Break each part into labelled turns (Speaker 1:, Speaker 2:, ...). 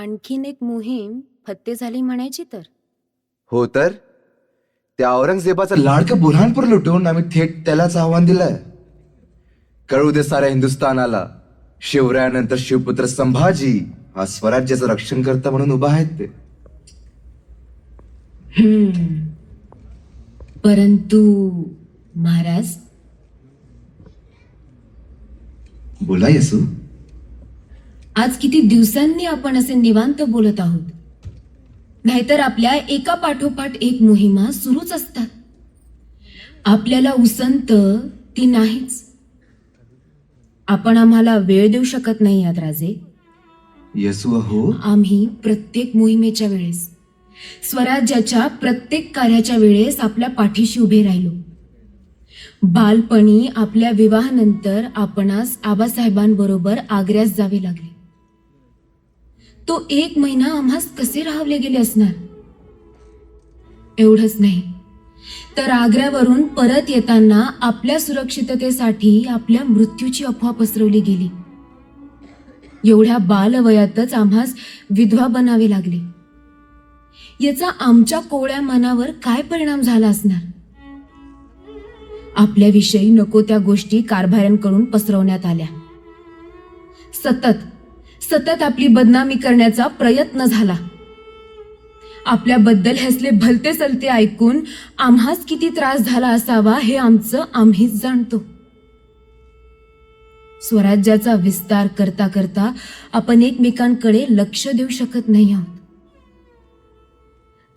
Speaker 1: आणखीन एक मोहीम फत्ते झाली म्हणायची तर?
Speaker 2: हो तर? त्या औरंगजेबाचा लाड
Speaker 3: लाडकं बुरहानपूर लुटून आम्ही थेट त्यालाच आव्हान दिलंय.
Speaker 2: कळू दे साऱ्या हिंदुस्थानाला शिवरायानंतर शिवपुत्र संभाजी हा स्वराज्याचं रक्षण करता म्हणून उभा आहेत ते.
Speaker 4: हम्म. परंतु महाराज?
Speaker 3: बोला येसू.
Speaker 4: आज किती दिवसांनी आपण असे निवांत बोलत आहोत? नाहीतर आपल्या एका पाठोपाठ एक मोहिमा सुरूच असतात. आपल्याला उसंत ती नाहीच. आपण आम्हाला वेळ देऊ शकत नाही यात राजे.
Speaker 3: येसू अहो.
Speaker 4: आम्ही प्रत्येक मोहिमेच्या वेळेस स्वराज्याच्या प्रत्येक कार्याच्या वेळेस आपल्या पाठीशी उभे राहिलो. बालपणी आपल्या विवाहानंतर आपणास आबासाहेबांबरोबर आग्र्यास जावे लागले. तो एक महिना आम्हास कसे राहवले गेले असणार? एवढंच नाही. तर आग्र्यावरून परत येताना आपल्या सुरक्षिततेसाठी आपल्या मृत्यूची अफवा पसरवली गेली. एवढ्या बालवयातच आम्हास विधवा बनावे लागले. याचा आमच्या कोवळ्या मनावर काय परिणाम झाला असणार? आपल्याविषयी नको त्या गोष्टी कारभाऱ्यांकडून पसरवण्यात आल्या. सतत सतत आपली बदनामी करण्याचा प्रयत्न झाला. आपल्याबद्दल हसले भलते सलते ऐकून आम्हाच किती त्रास झाला असावा हे आमचं आम्हीच जाणतो. स्वराज्याचा विस्तार करता करता आपण एकमेकांकडे लक्ष देऊ शकत नाही आहोत.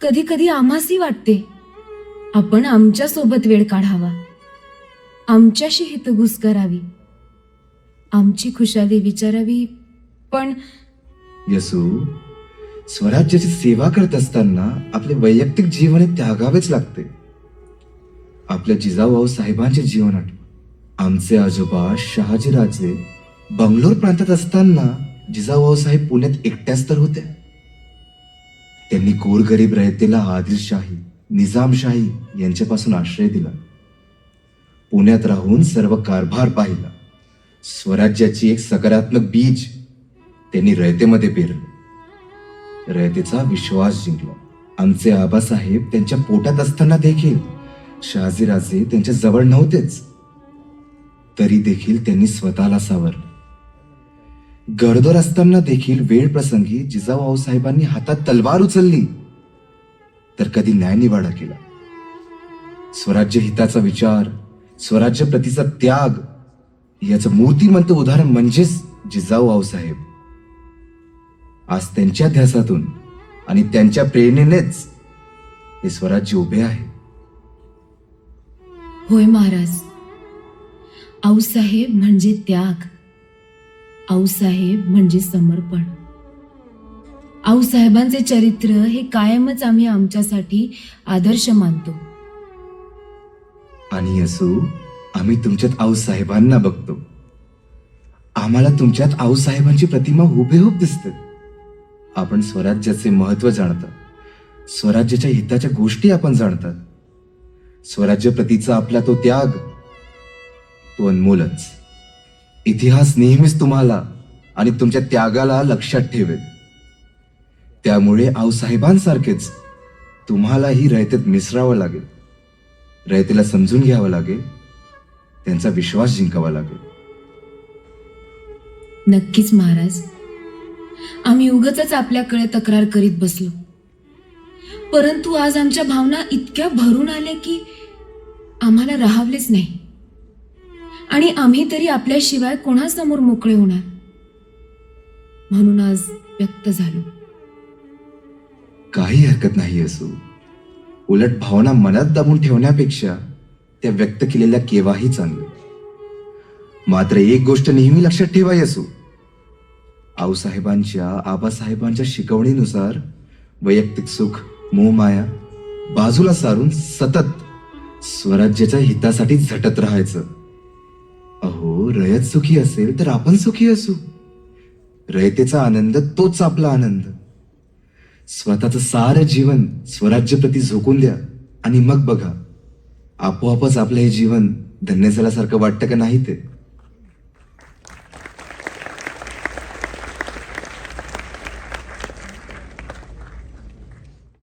Speaker 4: कधी कधी आम्हासही वाटते आपण आमच्यासोबत वेळ काढावा. आमच्याशी हितगुस करावी. आमची खुशाली विचारावी. पण
Speaker 3: यसू स्वराज्याची सेवा करत असताना आपले वैयक्तिक जीवन त्यागावेच लागते. आपल्या जिजाऊ साहेबांचे जीवन आठवा. आमचे आजोबा शहाजीराजे बंगलोर प्रांतात असताना जिजाऊ साहेब पुण्यात एकट्याच तर होत्या त्यांनी गोरगरीब रयतेला आदिलशाही निजामशाही यांच्यापासून आश्रय दिला. पुण्यात राहून सर्व कारभार पाहिला. स्वराज्याची एक सकारात्मक बीज त्यांनी रयतेमध्ये पेरलं. रयतेचा विश्वास जिंकला. आमचे आबासाहेब त्यांच्या पोटात असताना देखील शहाजीराजे त्यांच्या जवळ नव्हतेच. तरी देखील त्यांनी स्वतःला सावरलं. गडदर असताना देखील वेळ प्रसंगी जिजाऊ साहेबांनी हातात तलवार उचलली. तर कधी न्यायनिवाडा केला. स्वराज्य हिताचा विचार स्वराज्य प्रतीचा त्याग याचं मूर्तिमंत उदाहरण म्हणजेच जिजाऊ आऊसाहेब आज त्यांच्या ध्यासातून आणि त्यांच्या प्रेरणेनेच हे स्वराज्य उभे आहे.
Speaker 4: होय महाराज. आऊसाहेब म्हणजे त्याग. आऊसाहेब म्हणजे समर्पण. आऊसाहेबांचे चरित्र हे कायमच आम्ही आमच्यासाठी आदर्श मानतो.
Speaker 3: आणि असो आम्ही तुमच्यात आऊसाहेबांना बघतो. आम्हाला तुमच्यात आऊसाहेबांची प्रतिमा हुबेहूब दिसते. आपण स्वराज्याचे महत्त्व जाणता. स्वराज्याच्या हिताच्या गोष्टी आपण जाणतात स्वराज्य प्रतीचा आपला तो त्याग तो अनमोलच इतिहास नेहमीच तुम्हाला आणि तुमच्या त्यागाला लक्षात ठेवेल. त्यामुळे आऊसाहेबांसारखेच तुम्हालाही रयतेत मिसरावं लागेल. रयतेला समजून घ्यावं लागेल. त्यांचा विश्वास जिंकावा लागेल.
Speaker 4: नक्कीच महाराज. आम्ही उगच आपल्याकडे तक्रार करीत बसलो. परंतु आज आमच्या भावना इतक्या भरून आल्या की आम्हाला राहावलेच नाही. आणि आम्ही तरी आपल्याशिवाय कोणासमोर मोकळे होणार? म्हणून आज व्यक्त झालो.
Speaker 3: काही हरकत नाही असो. उलट भावना मनात दाबून ठेवण्यापेक्षा त्या व्यक्त केलेल्या केव्हाही चांगल्या. मात्र एक गोष्ट नेहमी लक्षात ठेवाय असो. आऊसाहेबांच्या आबासाहेबांच्या शिकवणीनुसार वैयक्तिक सुख मोहमाया बाजूला सारून सतत स्वराज्याच्या हितासाठी झटत राहायचं. अहो रयत सुखी असेल तर आपण सुखी असू. रयतेचा आनंद तोच आपला आनंद. स्वतःचं सारं जीवन स्वराज्यप्रती झोकून द्या आणि मग बघा. आपोआपच आपलं हे जीवन धन्य झाल्यासारखं वाटतं का नाही ते?